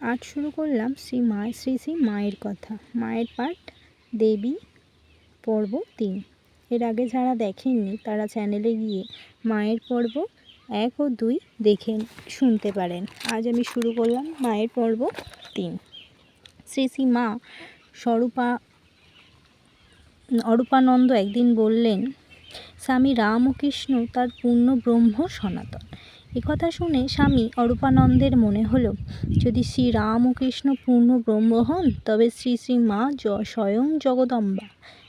আজ শুরু করলাম শ্রী মা শ্রী শ্রী মায়ের কথা। মায়ের পাঠ, দেবী, পর্ব তিন। এর আগে যারা দেখেননি, তারা চ্যানেলে গিয়ে মায়ের পর্ব এক ও দুই দেখে শুনতে পারেন। আজ আমি শুরু করলাম মায়ের পর্ব তিন। শ্রী শ্রী মা স্বরূপা, অরূপানন্দ একদিন বললেন, স্বামী রামকৃষ্ণ তার পূর্ণ ব্রহ্ম সনাতন। একথা শুনে স্বামী অরূপানন্দের মনে হলো, যদি শ্রী রামকৃষ্ণ পূর্ণ ব্রহ্ম হন, তবে শ্রী শ্রী মা স্বয়ং জগদম্বা।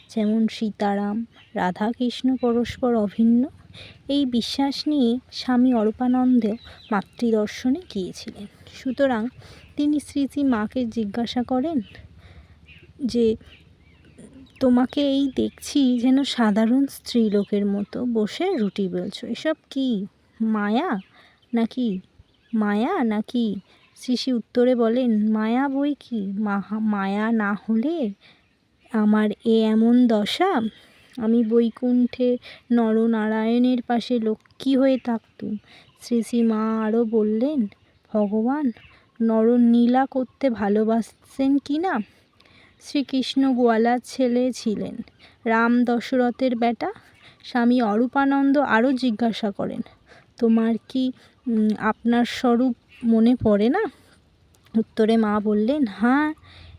যেমন সীতারাম, রাধাকৃষ্ণ পরস্পর অভিন্ন। এই বিশ্বাস নিয়ে স্বামী অরূপানন্দ মাতৃদর্শনে গিয়েছিলেন। সুতরাং তিনি শ্রী শ্রী মাকে জিজ্ঞাসা করেন যে, তোমাকে এই দেখছি যেন সাধারণ স্ত্রীলোকের মতো, বসে রুটি বেলছো, এসব কি, মায়া? নাকি? মায়া নাকি? শিশি উত্তরে বলেন, মায়া বই কি? মায়া না হলে আমার এ এমন দশা? আমি বৈকুণ্ঠে নরনারায়ণের পাশে লক্ষ্মী হয়ে থাকতুম। শ্রী শ্রী মা আরও বললেন, ভগবান, নরনীলা করতে ভালোবাসছেন কি না? শ্রীকৃষ্ণ গোয়ালার ছেলে ছিলেন। রাম দশরথের বেটা, স্বামী অরূপানন্দ আরও জিজ্ঞাসা করেন, তোমার কি আপনার স্বরূপ মনে পড়ে না? উত্তরে মা বললেন হ্যাঁ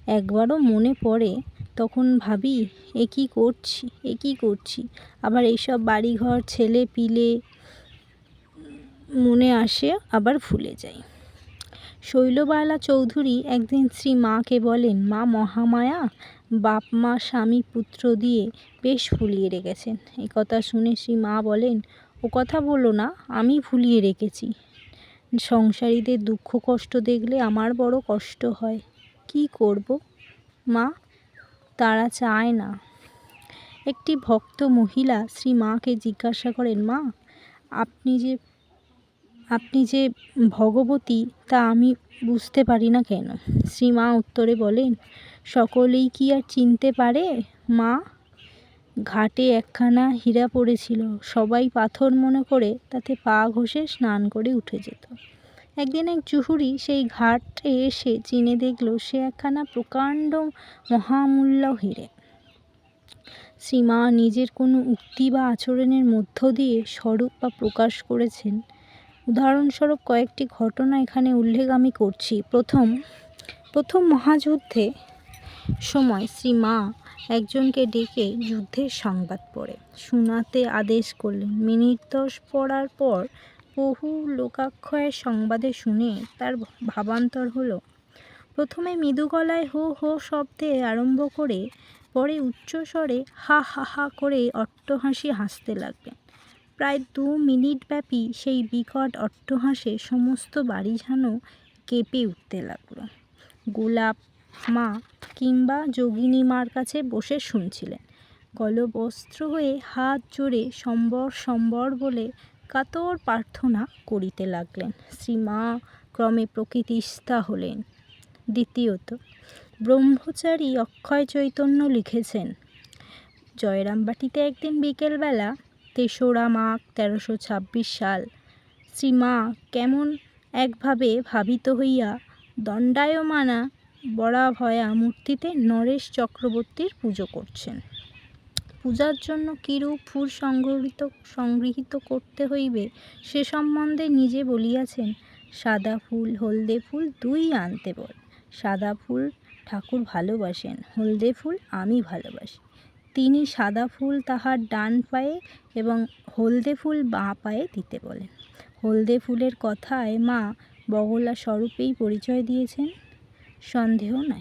একবারও মনে পড়ে। তখন ভাবি, এ কী করছি? এ কী করছি? আবার এইসব বাড়িঘর, ছেলে পিলে মনে আসে, আবার ভুলে যাই। শৈলবালা চৌধুরী একদিন শ্রী মাকে বলেন, মা মহামায়া, বাপ, মা, স্বামী, পুত্র দিয়ে বেশ ফুলিয়ে রেখেছেন। এ কথা শুনে শ্রী মা বলেন ও কথা বলো না, আমি ভুলিয়ে রেখেছি। সংসারীদের দুঃখ কষ্ট দেখলে আমার বড় কষ্ট হয়। কি করব? মা, তারা চায় না। একটি ভক্ত মহিলা শ্রী মাকে জিজ্ঞাসা করেন, মা, আপনি যে আপনি যে ভগবতী, তা আমি বুঝতে পারি না কেন? শ্রী মা উত্তরে বলেন, সকলেই কি আর চিনতে পারে? মা ঘাটে একখানা হীরা পড়েছিল। সবাই পাথর মনে করে তাতে পা ঘষে স্নান করে উঠে যেত। একদিন এক জুহুরি সেই ঘাটে এসে চিনে দেখল সে একখানা প্রকাণ্ড মহামূল্য হিরে। শ্রীমা নিজের কোনো উক্তি বা আচরণের মধ্য দিয়ে স্বরূপ বা প্রকাশ করেছেন। উদাহরণস্বরূপ কয়েকটি ঘটনা এখানে উল্লেখ আমি করছি। প্রথম প্রথম মহাযুদ্ধে সময় শ্রী মা একজনকে ডেকে যুদ্ধের সংবাদ পড়ে। শোনাতে আদেশ করলেন। মিনিট দশ পড়ার পর বহু লোকাক্ষয়ের সংবাদে শুনে তার ভাবান্তর হলো। প্রথমে মৃদু গলায় হো হো শব্দে আরম্ভ করে পরে উচ্চস্বরে হা হা হা করে অট্টহাসি হাসতে লাগলেন। প্রায় দু মিনিট ব্যাপী সেই বিকট অট্টহাসে সমস্ত বাড়ি যেন কেঁপে উঠতে লাগল। গোলাপ মা কিংবা যোগিনী মার কাছে বসে শুনছিলেন। গলবস্ত্র হয়ে হাত জোড়ে সম্বর সম্বর বলে কাতর প্রার্থনা করিতে লাগলেন। শ্রীমা ক্রমে প্রকৃতিস্থা হলেন। দ্বিতীয়ত, ব্রহ্মচারী অক্ষয় চৈতন্য লিখেছেন, জয়রামবাটিতে একদিন বিকেলবেলা তেসরা মাঘ তেরোশো ছাব্বিশ সাল শ্রীমা কেমন একভাবে ভাবিত হইয়া দণ্ডায়মানা বরাভয়া মূর্তিতে নরেশ চক্রবর্তীর পুজো করছেন। পূজার জন্য কিরূপ ফুল সংগৃহীত সংগৃহীত করতে হইবে সে সম্বন্ধে নিজে বলিয়াছেন, সাদা ফুল, হলদে ফুল দুই আনতে বল। সাদা ফুল ঠাকুর ভালোবাসেন, হলদে ফুল আমি ভালোবাসি। তিনি সাদা ফুল তাহার ডান পায়ে এবং হলদে ফুল বাঁ পায়ে দিতে বলেন। হলদে ফুলের কথায় মা বগলা স্বরূপেই পরিচয় দিয়েছেন। সন্দেহ নাই।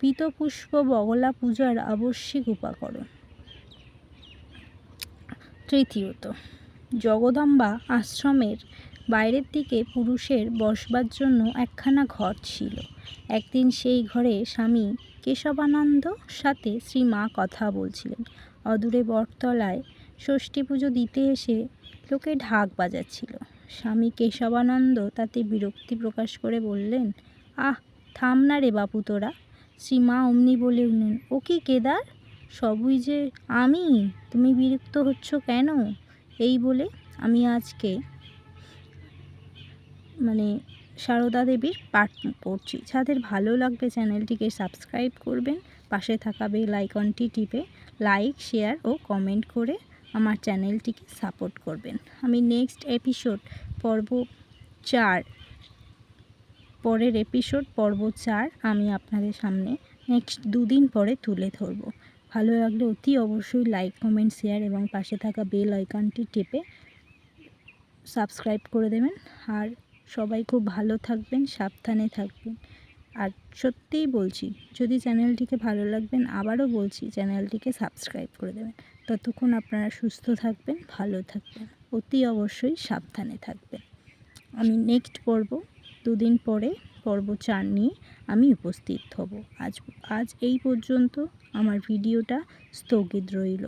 পীতপুষ্প বগলা পূজার আবশ্যিক উপাকরণ। তৃতীয়ত, জগদম্বা আশ্রমের বাইরের দিকে পুরুষের বসবার জন্য একখানা ঘর ছিল। একদিন সেই ঘরে স্বামী কেশবানন্দ সাথে শ্রী মা কথা বলছিলেন। অদূরে বটতলায় ষষ্ঠী পুজো দিতে এসে লোকে ঢাক বাজাচ্ছিল। স্বামী কেশবানন্দ তাতে বিরক্তি প্রকাশ করে বললেন, আহ থাম না রে বাপু তোরা। শ্রীমা অমনি বলে উঠলেন, ও কি কেদার? সবই যে আমি? তুমি বিরক্ত হচ্ছ কেন? এই বলে আমি আজকে মানে সারদা দেবীর পাঠ পড়ছি। যাদের ভালো লাগবে চ্যানেলটিকে সাবস্ক্রাইব করবেন, পাশে থাকা বেল আইকনটি টিপে লাইক, শেয়ার ও কমেন্ট করে আমার চ্যানেলটিকে সাপোর্ট করবেন। আমি নেক্সট এপিসোড পর্ব চার পরের এপিসোড পর্ব চার আমি আপনাদের সামনে নেক্সট দুদিন পরে তুলে ধরবো। ভালো লাগলে অতি অবশ্যই লাইক কমেন্ট শেয়ার এবং পাশে থাকা বেল আইকনটি টিপে সাবস্ক্রাইব করে দেবেন। আর সবাই খুব ভালো থাকবেন, সাবধানে থাকবেন। আর সত্যিই বলছি, যদি চ্যানেলটিকে ভালো লাগবেন, আবারও বলছি, চ্যানেলটিকে সাবস্ক্রাইব করে দেবেন। ততক্ষণ আপনারা সুস্থ থাকবেন, ভালো থাকবেন। অতি অবশ্যই সাবধানে থাকবেন। আমি নেক্সট পর্ব দুদিন পরে পর্ব চার নিয়ে আমি উপস্থিত হব। আজ আজ এই পর্যন্ত আমার ভিডিওটা স্থগিত রইল।